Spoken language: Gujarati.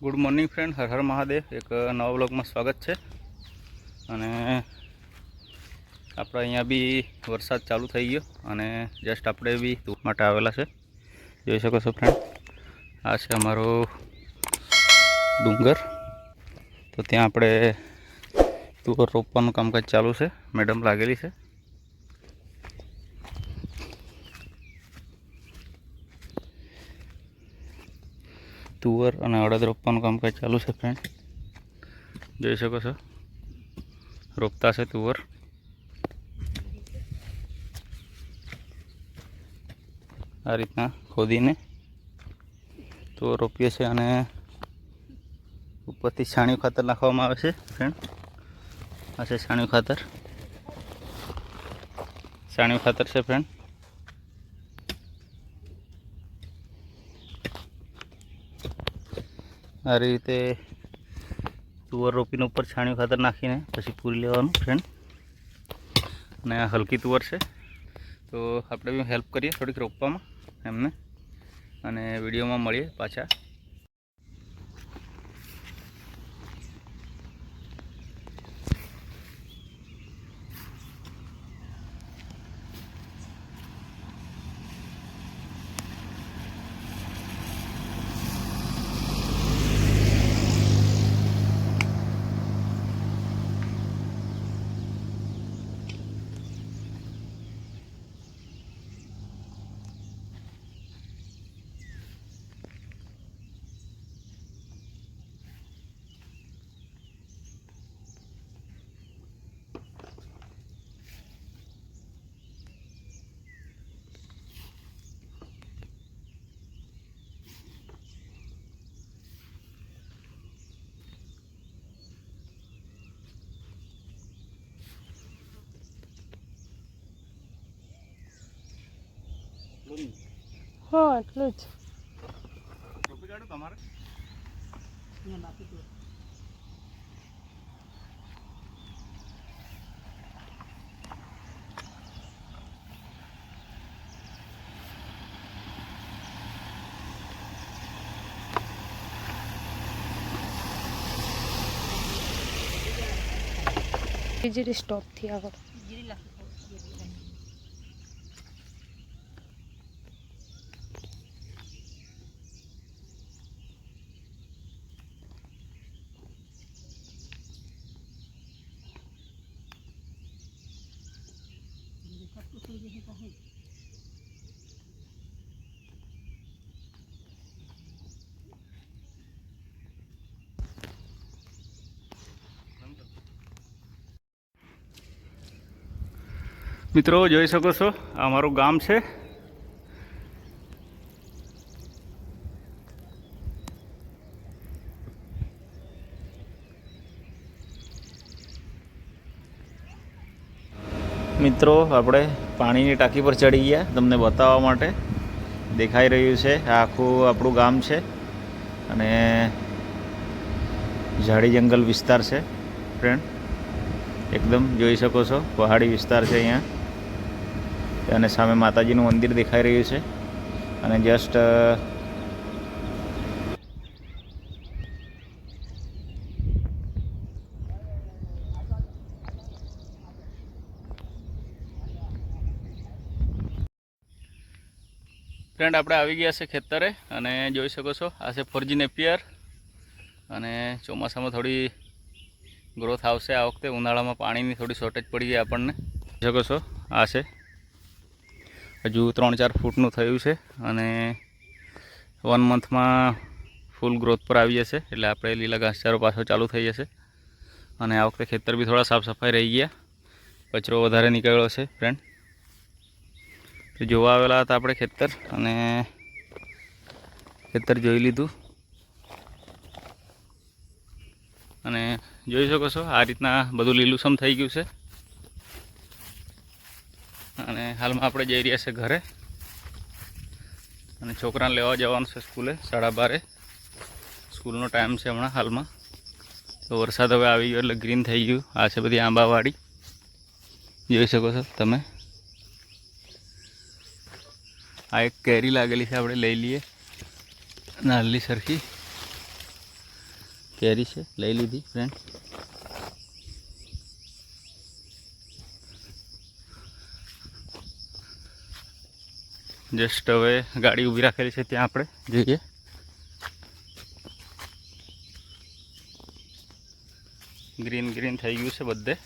Good morning friend, Har Har Mahadev. એક નવા બ્લોગમાં સ્વાગત છે. અને આપણે અહીંયા બી વરસાદ ચાલુ થઈ ગયો અને જસ્ટ આપણે બી ધૂપ માટે આવેલા છે. જોઈ શકો છો ફ્રેન્ડ આ છે અમારો ડુંગર. તો ત્યાં આપણે તુવર રોપવાનું કામકાજ ચાલુ છે. મેડમ લાગેલી છે. તુવર અને અડદ રોપવાનું કામકાજ ચાલુ છે ફ્રેન્ડ જોઈ શકો છો. રોપતા છે તુવર આ રીતના ખોદીને તુવર રોપીએ છીએ અને ઉપરથી છાણિયું ખાતર નાખવામાં આવે છે ફ્રેન્ડ આ છે છાણિયું ખાતર. છાણિયું ખાતર છે ફ્રેન્ડ આ રીતે તુવર રોપીને ઉપર છાણિયું ખાતર નાખીને પછી પૂરી લેવાનું ફ્રેન્ડ અને આ હલકી તુવર છે. તો આપણે બી હેલ્પ કરીએ થોડીક રોપવામાં એમને. અને વિડીયોમાં મળીએ પાછા. હા એટલું જ. રોપી કાઢો તમારે વીજળી મિત્રો જોઈ શકો છો આ અમારું ગામ છે. મિત્રો આપણે પાણીની ટાંકી પર ચડી ગયા. તમને બતાવવા માટે દેખાઈ રહ્યું છે. આખું આપણું ગામ છે અને ઝાડી જંગલ વિસ્તાર છે ફ્રેન્ડ એકદમ જોઈ શકો છો, પહાડી વિસ્તાર છે અહીંયા. અને સામે માતાજીનું મંદિર દેખાઈ રહ્યું છે. અને જસ્ટ ફ્રેન્ડ આપણે આવી ગયા છે ખેતરે અને જોઈ શકો છો, આ છે ફોરજી નેપિયર અને ચોમાસામાં થોડી ગ્રોથ આવશે આ વખતે. ઉનાળામાં પાણીની થોડી શોર્ટેજ પડી ગઈ આપણને. જોઈ શકો છો, આ છે. હજુ ત્રણ ચાર ફૂટનું થયું છે અને વન મંથમાં ફૂલ ગ્રોથ પર આવી જશે. એટલે આપણે લીલા ઘાસચારો પાછો ચાલુ થઈ જશે. અને આ વખતે ખેતર બી થોડા સાફ સફાઈ રહી ગયા. કચરો વધારે નીકળ્યો છે ફ્રેન્ડ જોવા આવેલા હતા આપણે ખેતર અને ખેતર જોઈ લીધું. અને જોઈ શકો છો, આ રીતના બધું લીલુંસમ થઈ ગયું છે. અને હાલમાં આપણે જઈ રહ્યા છે ઘરે. અને છોકરાને લેવા જવાનું છે સ્કૂલે, સાડા બારે. સ્કૂલનો ટાઈમ છે હમણાં હાલમાં. તો વરસાદ હવે આવી ગયો એટલે ગ્રીન થઈ ગયું. આ છે બધી આંબાવાડી. જોઈ શકો છો તમે. આ એક કેરી લાગેલી છે, આપણે લઈ લઈએ. નાલી સરખી. કેરી છે, લઈ લીધી ફ્રેન્ડ જસ્ટ હવે ગાડી ઊભી રાખેલી છે, ત્યાં આપણે જઈએ. ગ્રીન ગ્રીન થઈ ગયું છે બધે.